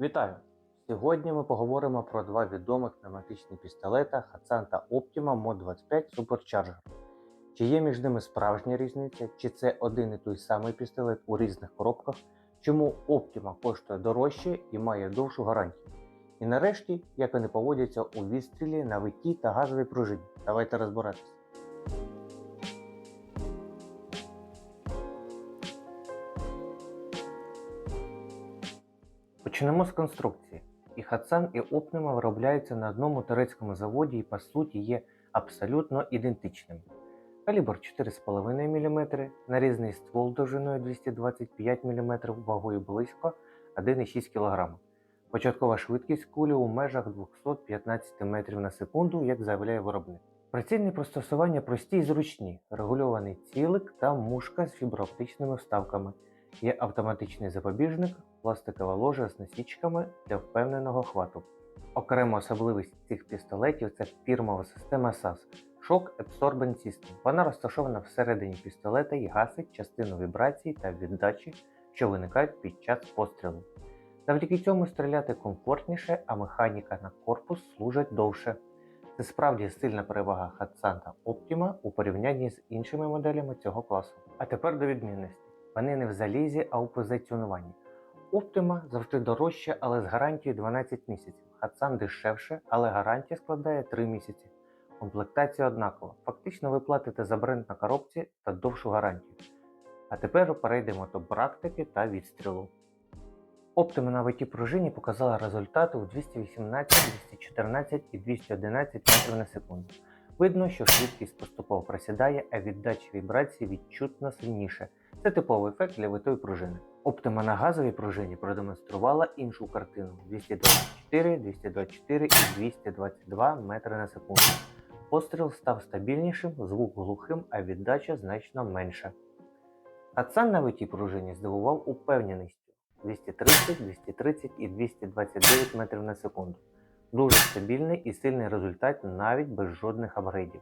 Вітаю! Сьогодні ми поговоримо про два відомих пневматичні пістолета Hatsan та Optima Mod 25 Supercharger. Чи є між ними справжня різниця, чи це один і той самий пістолет у різних коробках, чому Optima коштує дорожче і має довшу гарантію. І нарешті, як вони поводяться у відстрілі на витті та газовій пружині. Давайте розбиратися. Почнемо з конструкції. І Hatsan, і Optima виробляються на одному турецькому заводі і по суті є абсолютно ідентичними. Калібр 4,5 мм, нарізний ствол довжиною 225 мм, вагою близько 1,6 кг. Початкова швидкість кулі у межах 215 метрів на секунду, як заявляє виробник. Прицільні пристосування прості і зручні, регульований цілик та мушка з фіброоптичними вставками. Є автоматичний запобіжник, пластикова ложа з насічками для впевненого хвату. Окрема особливість цих пістолетів це фірмова система SAS Shock Absorbent System. Вона розташована всередині пістолета і гасить частину вібрацій та віддачі, що виникають під час пострілу. Завдяки цьому стріляти комфортніше, а механіка на корпус служить довше. Це справді сильна перевага та Optima у порівнянні з іншими моделями цього класу. А тепер до відмінності. Вони не в залізі, а у позиціонуванні. Optima завжди дорожче, але з гарантією 12 місяців. Hatsan дешевше, але гарантія складає 3 місяці. Комплектація однакова. Фактично ви платите за бренд на коробці та довшу гарантію. А тепер перейдемо до практики та відстрілу. Optima на витій пружині показала результати у 218, 214 і 211 метрів на секунду. Видно, що швидкість поступово просідає, а віддача вібрації відчутно сильніше. Це типовий ефект для витої пружини. Optima на газовій пружині продемонструвала іншу картину 224, 224 і 222 метри на секунду. Постріл став стабільнішим, звук глухим, а віддача значно менша. Hatsan на витій пружині здивував упевненістю 230, 230 і 229 метрів на секунду. Дуже стабільний і сильний результат навіть без жодних апгрейдів.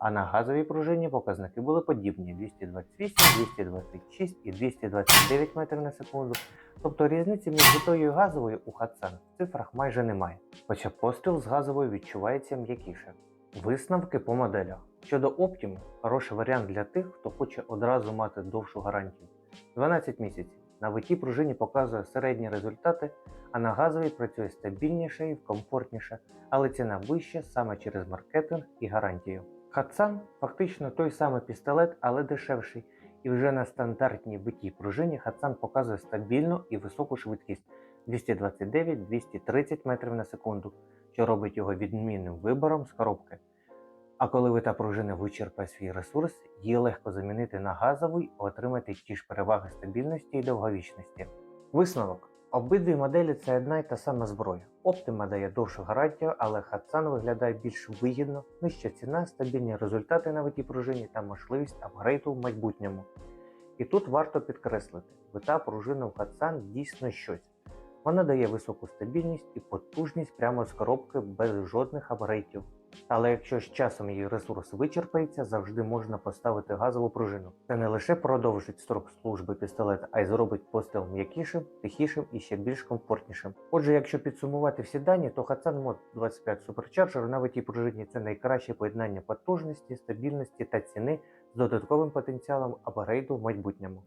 А на газовій пружині показники були подібні 228, 226 і 229 метрів на секунду. Тобто різниці між витою і газовою у Hatsan в цифрах майже немає. Хоча постріл з газовою відчувається м'якіше. Висновки по моделях. Щодо Optima, хороший варіант для тих, хто хоче одразу мати довшу гарантію. 12 місяців. На витій пружині показує середні результати, а на газовій працює стабільніше і комфортніше, але ціна вища саме через маркетинг і гарантію. Hatsan фактично той самий пістолет, але дешевший. І вже на стандартній витій пружині Hatsan показує стабільну і високу швидкість 229-230 метрів на секунду, що робить його відмінним вибором з коробки. А коли вита пружина вичерпає свій ресурс, її легко замінити на газовий і отримати ті ж переваги стабільності і довговічності. Висновок. Обидві моделі це одна й та сама зброя. Optima дає довшу гарантію, але Hatsan виглядає більш вигідно, нижча ціна, стабільні результати на витій пружині та можливість апгрейду в майбутньому. І тут варто підкреслити, вита пружина в Hatsan дійсно щось. Вона дає високу стабільність і потужність прямо з коробки без жодних апгрейдів. Але якщо з часом її ресурс вичерпається, завжди можна поставити газову пружину. Це не лише продовжить строк служби пістолета, а й зробить постріл м'якішим, тихішим і ще більш комфортнішим. Отже, якщо підсумувати всі дані, то Hatsan Mod 25 Supercharger на витій пружині це найкраще поєднання потужності, стабільності та ціни з додатковим потенціалом апгрейду в майбутньому.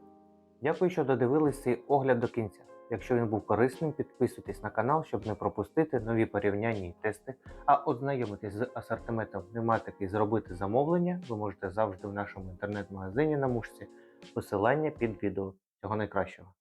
Дякую, що додивились цей огляд до кінця. Якщо він був корисним, підписуйтесь на канал, щоб не пропустити нові порівняння і тести. А ознайомитись з асортиментом пневматики і зробити замовлення ви можете завжди в нашому інтернет-магазині на мушці. Посилання під відео. Всього найкращого.